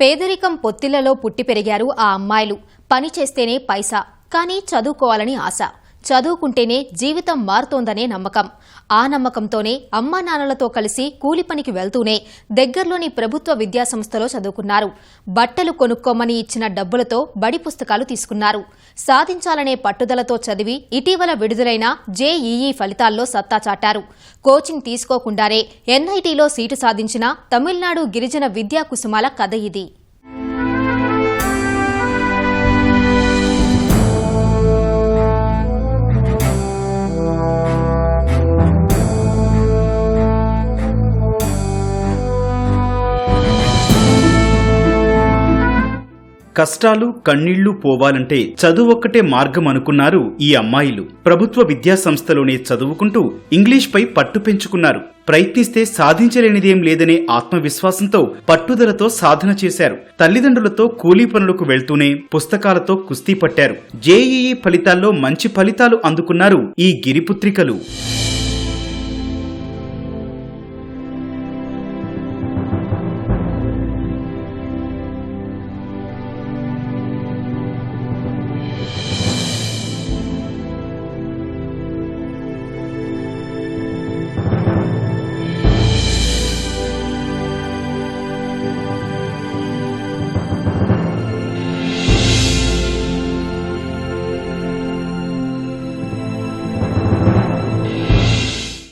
పేదరికం పొత్తిళ్ళలో పుట్టి పెరిగారు ఆ అమ్మాయిలు. పని చేస్తేనే పైసా కానీ చదువుకోవాలని ఆశ. చదువుకుంటేనే జీవితం మారుతోందనే నమ్మకం. ఆ నమ్మకంతోనే అమ్మా నాన్నలతో కలిసి కూలి పనికి వెళ్తూనే దగ్గర్లోని ప్రభుత్వ విద్యాసంస్థలో చదువుకున్నారు. బట్టలు కొనుక్కోమని ఇచ్చిన డబ్బులతో బడి పుస్తకాలు తీసుకున్నారు. సాధించాలనే పట్టుదలతో చదివి ఇటీవల విడుదలైన జేఈఈ ఫలితాల్లో సత్తా చాటారు. కోచింగ్ తీసుకోకుండానే ఎన్ఐటీలో సీటు సాధించిన తమిళనాడు గిరిజన విద్యా కుసుమాల కథ ఇది. కష్టాలు కన్నీళ్ళు పోవాలంటే చదువు ఒక్కటే మార్గం అనుకున్నారు ఈ అమ్మాయిలు. ప్రభుత్వ విద్యా సంస్థలోనే చదువుకుంటూ ఇంగ్లీష్పై పట్టు పెంచుకున్నారు. ప్రయత్నిస్తే సాధించలేనిదేం లేదనే ఆత్మవిశ్వాసంతో పట్టుదలతో సాధన చేశారు. తల్లిదండ్రులతో కూలీ పనులకు వెళ్తూనే పుస్తకాలతో కుస్తీ పట్టారు. జేఈఈ ఫలితాల్లో మంచి ఫలితాలు అందుకున్నారు ఈ గిరిపుత్రికలు.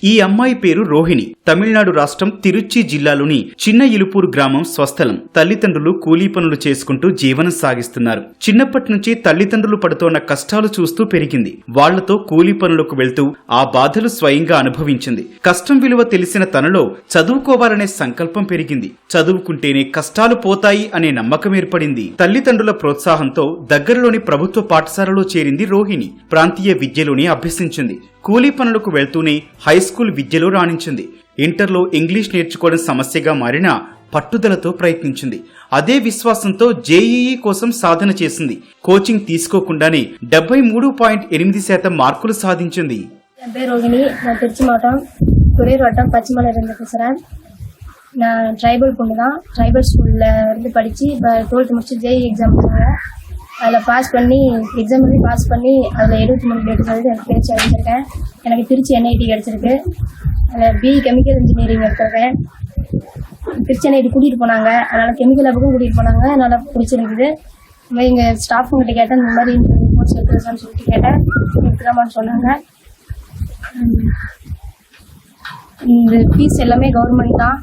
ఈ అమ్మాయి పేరు రోహిణి. తమిళనాడు రాష్ట్రం తిరుచి జిల్లాలోని చిన్న ఇలుపూరు గ్రామం స్వస్థలం. తల్లిదండ్రులు కూలీ పనులు చేసుకుంటూ జీవనం సాగిస్తున్నారు. చిన్నప్పటి నుంచి తల్లిదండ్రులు పడుతోన్న కష్టాలు చూస్తూ పెరిగింది. వాళ్ళతో కూలీ పనులకు వెళ్తూ ఆ బాధలు స్వయంగా అనుభవించింది. కష్టం విలువ తెలిసిన తనలో చదువుకోవాలనే సంకల్పం పెరిగింది. చదువుకుంటేనే కష్టాలు పోతాయి అనే నమ్మకం ఏర్పడింది. తల్లిదండ్రుల ప్రోత్సాహంతో దగ్గరలోని ప్రభుత్వ పాఠశాలలో చేరింది రోహిణి. ప్రాంతీయ విద్యలోనే అభ్యసించింది. కూలీ పనులకు వెళ్తూనే హై స్కూల్ విద్యలో రాణించింది. ఇంటర్లో ఇంగ్లీష్ నేర్చుకోవడం సమస్యగా మారినా పట్టుదలతో ప్రయత్నించింది అదే విశ్వాసంతో జేఈఈ కోసం సాధన చేసింది కోచింగ్ తీసుకోకుండానే డెబ్బై మూడు పాయింట్ ఎనిమిది శాతం మార్కులు సాధించింది என் பேர் ரோகிணி நான் திருச்சி மாவட்டம் துறையூர் வட்டம் பச்சைமலையிலேருந்து பேசுகிறேன் நான் ட்ரைபல் பொண்ணு தான் ட்ரைபல் ஸ்கூலில் இருந்து படித்து இப்போ டுவெல்த்து முடிச்சு ஜேஇ எக்ஸாம் வச்சாங்க அதில் பாஸ் பண்ணி எக்ஸாம் எழுதி பாஸ் பண்ணி அதில் எழுபத்தி மூணு டேட் வந்து எனக்கு பேச்சு அடைஞ்சிருக்கேன். எனக்கு திருச்சி என்ஐடி கிடச்சிருக்கு. அதில் பிஇ கெமிக்கல் இன்ஜினியரிங் எடுத்திருக்கேன். திருச்சி என்ஐடி கூட்டிகிட்டு போனாங்க. அதனால் கெமிக்கல் லேபுக்கும் கூட்டிகிட்டு போனாங்க. நல்லா பிடிச்சிருக்குது இந்த மாதிரி இங்கே ஸ்டாஃபுங்கிட்ட கேட்டேன் இந்த மாதிரி இந்த கோர்ஸ் எடுத்துருக்கான்னு சொல்லிட்டு கேட்டேன். எடுத்துக்காமான்னு சொன்னாங்க. இந்த ஃபீஸ் எல்லாமே கவர்மெண்ட் தான்.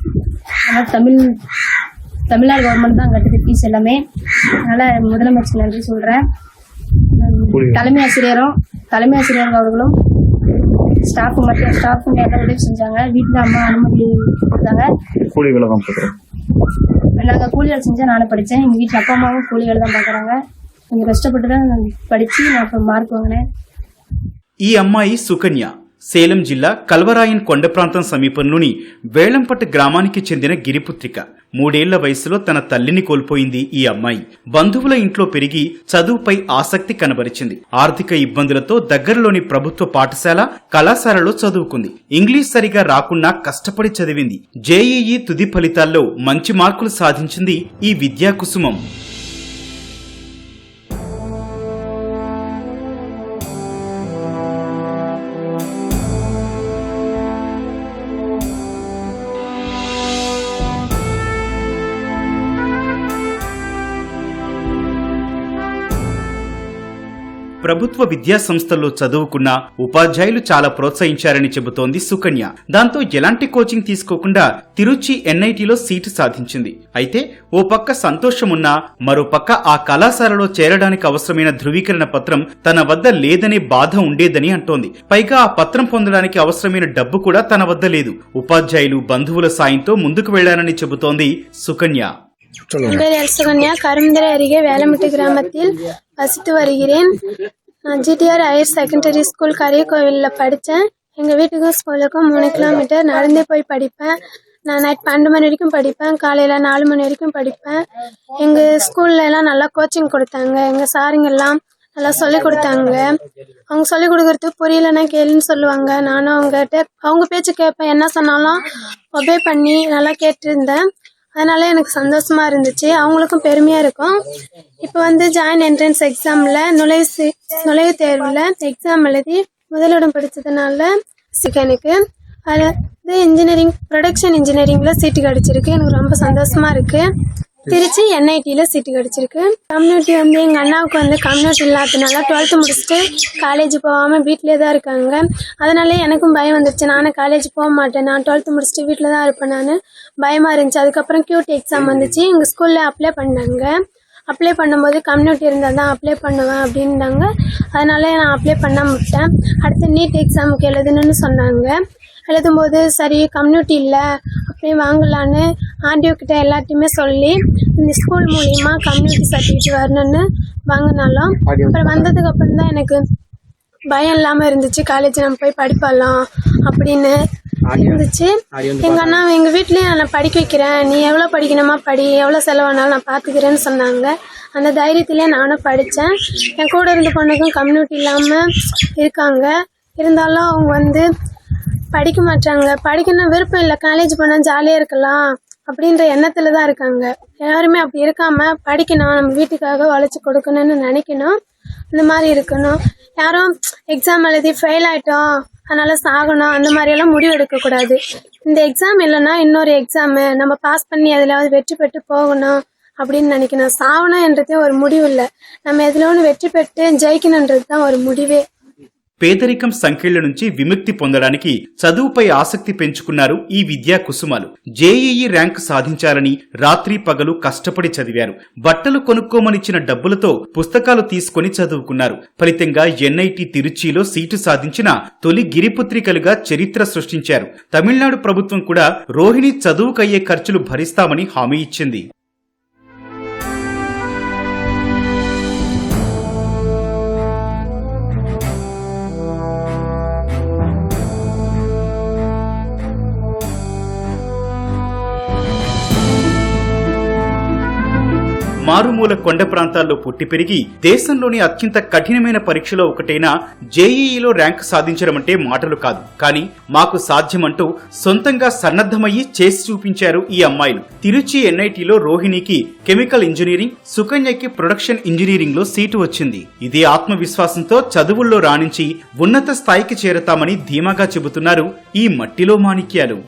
ஆனால் தமிழ் தமிழ்நாடு கவர்மெண்ட் தான் கட்டுது ஃபீஸ் எல்லாமே. அதனால் முதலமைச்சர் நன்றி சொல்கிறேன் தலைமை ஆசிரியரும் தலைமை ஆசிரியர் அவர்களும் ஸ்டாஃப் மற்ற ஸ்டாஃபுங்க எல்லாம் உதவி செஞ்சாங்க வீட்டில் அம்மா அனுமதி கொடுத்தாங்க கூலி வேலை தான் பார்க்குறோம் நாங்கள் கூலி வேலை செஞ்சால் நானும் படித்தேன் எங்கள் வீட்டில் அப்பா அம்மாவும் கூலி வேலை தான் பார்க்குறாங்க கொஞ்சம் கஷ்டப்பட்டு தான் நான் படித்து நான் இப்போ மார்க் வாங்கினேன் ఈ అమ్మాయి సుకన్య సేలం జిల్లా కల్వరాయన్ కొండ ప్రాంతం సమీపంలోని వేలంపట్టు గ్రామానికి చెందిన గిరిపుత్రిక మూడేళ్ళ వయసులో తన తల్లిని కోల్పోయింది ఈ అమ్మాయి. బంధువుల ఇంట్లో పెరిగి చదువుపై ఆసక్తి కనబరిచింది. ఆర్థిక ఇబ్బందులతో దగ్గరలోని ప్రభుత్వ పాఠశాల కళాశాలలో చదువుకుంది. ఇంగ్లీష్ సరిగా రాకున్నా కష్టపడి చదివింది. జేఈఈ తుది ఫలితాల్లో మంచి మార్కులు సాధించింది ఈ విద్యా ప్రభుత్వ విద్యా సంస్థల్లో చదువుకున్న ఉపాధ్యాయులు చాలా ప్రోత్సహించారని చెబుతోంది సుకన్య. దాంతో ఎలాంటి కోచింగ్ తీసుకోకుండా తిరుచి ఎన్ఐటిలో సీటు సాధించింది. అయితే ఓ పక్క సంతోషమున్నా మరో పక్క ఆ కళాశాలలో చేరడానికి అవసరమైన ధృవీకరణ పత్రం తన వద్ద లేదనే బాధ ఉండేదని అంటోంది. పైగా ఆ పత్రం పొందడానికి అవసరమైన డబ్బు కూడా తన వద్ద లేదు. ఉపాధ్యాయులు బంధువుల సాయంతో ముందుకు వెళ్ళారని చెబుతోంది సుకన్య. என் பேர் எல்சகன்யா. கரும்புரை அருகே வேலமுட்டி கிராமத்தில் வசித்து வருகிறேன். நான் ஜிடிஆர் ஹையர் செகண்டரி ஸ்கூல் கரியக்கோவிலில் படித்தேன். எங்கள் வீட்டுக்கும் ஸ்கூலுக்கும் மூணு கிலோமீட்டர் நடந்தே போய் படிப்பேன். நான் நைட் பன்னெண்டு மணி வரைக்கும் படிப்பேன். காலையில் நாலு மணி வரைக்கும் படிப்பேன். எங்கள் ஸ்கூல்லலாம் நல்லா கோச்சிங் கொடுத்தாங்க. எங்கள் சாருங்கெல்லாம் நல்லா சொல்லிக் கொடுத்தாங்க. அவங்க சொல்லிக் கொடுக்குறது புரியலன்னா கேளுன்னு சொல்லுவாங்க. நானும் அவங்ககிட்ட அவங்க பேச்சு கேட்பேன். என்ன சொன்னாலும் ஒபே பண்ணி நல்லா கேட்டிருந்தேன். அதனால எனக்கு சந்தோஷமா இருந்துச்சு. அவங்களுக்கும் பெருமையா இருக்கும். இப்போ வந்து ஜாயின் என்ட்ரன்ஸ் எக்ஸாம்ல நுழைவு சீ- நுழைவுத் தேர்வில் எக்ஸாம் எழுதி முதலிடம் படித்ததுனால எனக்கு. அதில் இன்ஜினியரிங் ப்ரொடக்ஷன் இன்ஜினியரிங்ல சீட்டு கிடச்சிருக்கு. எனக்கு ரொம்ப சந்தோஷமா இருக்கு. திருச்சி என்ஐடியில் சீட்டு கிடச்சிருக்கு. கம்யூனிட்டி வந்து எங்கள் அண்ணாவுக்கு வந்து கம்யூனிட்டி இல்லாததுனால டுவெல்த்து முடிச்சுட்டு காலேஜ் போகாமல் வீட்டிலே தான் இருக்காங்க. அதனால எனக்கும் பயம் வந்துருச்சு. நானும் காலேஜ் போக மாட்டேன். நான் டுவெல்த்து முடிச்சுட்டு வீட்டில் தான் இருப்பேன் நான். பயமாக இருந்துச்சு. அதுக்கப்புறம் கியூட் எக்ஸாம் வந்துச்சு. எங்கள் ஸ்கூலில் அப்ளை பண்ணாங்க. அப்ளை பண்ணும்போது கம்யூனிட்டி இருந்தால் தான் அப்ளை பண்ணுவேன் அப்படின்னாங்க. அதனால நான் அப்ளை பண்ண விட்டேன். அடுத்து நீட் எக்ஸாமுக்கு எழுதணும்னு சொன்னாங்க. எழுதும்போது சரி கம்யூனிட்டி இல்லை. அப்படியே வாங்கலான்னு கிட்ட எல்லாத்தையுமே சொல்லி இந்த ஸ்கூல் மூலியமா கம்யூனிட்டி சர்டிஃபிகேட் வரணும்னு வாங்கினாலும் அப்புறம் வந்ததுக்கு அப்புறம் தான் எனக்கு பயம் இல்லாமல் இருந்துச்சு. காலேஜ் நம்ம போய் படிப்பலாம் அப்படின்னு இருந்துச்சு. எங்க அண்ணா எங்க வீட்லயும் நான் படிக்க வைக்கிறேன். நீ எவ்வளவு படிக்கணுமா படி எவ்வளவு செலவானாலும் நான் பாத்துக்கிறேன்னு சொன்னாங்க. அந்த தைரியத்திலே நானும் படித்தேன் என் கூட இருந்த பொண்ணுக்கும் கம்யூனிட்டி இல்லாமல் இருக்காங்க. இருந்தாலும் அவங்க வந்து படிக்க மாட்டாங்க. படிக்கணும் விருப்பம் இல்லை. காலேஜ் போனால் ஜாலியாக இருக்கலாம். அப்படின்ற எண்ணத்துல தான் இருக்காங்க. யாருமே அப்படி இருக்காம படிக்கணும் நம்ம வீட்டுக்காக உழைச்சி கொடுக்கணும்னு நினைக்கணும். இந்த மாதிரி இருக்கணும். யாரும் எக்ஸாம் எழுதி ஃபெயில் ஆயிட்டோம் அதனால சாகணும் அந்த மாதிரியெல்லாம் முடிவு எடுக்கக்கூடாது இந்த எக்ஸாம் இல்லைன்னா இன்னொரு எக்ஸாமு நம்ம பாஸ் பண்ணி எதுலாவது வெற்றி பெற்று போகணும் அப்படின்னு நினைக்கணும். சாகணும் என்றதே ஒரு முடிவு இல்லை. நம்ம எதுல ஒன்று வெற்றி பெற்று ஜெயிக்கணுன்றது தான் ஒரு முடிவே. పేదరికం సంఖ్యల నుంచి విముక్తి పొందడానికి చదువుపై ఆసక్తి పెంచుకున్నారు ఈ విద్యా కుసుమాలు. జేఈఈ ర్యాంక్ సాధించాలని రాత్రి పగలు కష్టపడి చదివారు. బట్టలు కొనుక్కోమనిచ్చిన డబ్బులతో పుస్తకాలు తీసుకొని చదువుకున్నారు. ఫలితంగా ఎన్ఐటి తిరుచిలో సీటు సాధించిన తొలి గిరిపుత్రికలుగా చరిత్ర సృష్టించారు. తమిళనాడు ప్రభుత్వం కూడా రోహిణి చదువుకయ్యే ఖర్చులు భరిస్తామని హామీ ఇచ్చింది. మారుమూల కొండ ప్రాంతాల్లో పుట్టి పెరిగి దేశంలోని అత్యంత కఠినమైన పరీక్షలో ఒకటైన జేఈఈలో ర్యాంక్ సాధించడం అంటే మాటలు కాదు. కానీ మాకు సాధ్యమంటూ సొంతంగా సన్నద్ధమయ్యి చేసి చూపించారు ఈ అమ్మాయిలు. తిరుచి ఎన్ఐటిలో రోహిణికి కెమికల్ ఇంజనీరింగ్ సుకన్యకి ప్రొడక్షన్ ఇంజనీరింగ్లో సీటు వచ్చింది. ఇదే ఆత్మవిశ్వాసంతో చదువుల్లో రాణించి ఉన్నత స్థాయికి చేరతామని ధీమాగా చెబుతున్నారు ఈ మట్టిలో మాణిక్యాలు.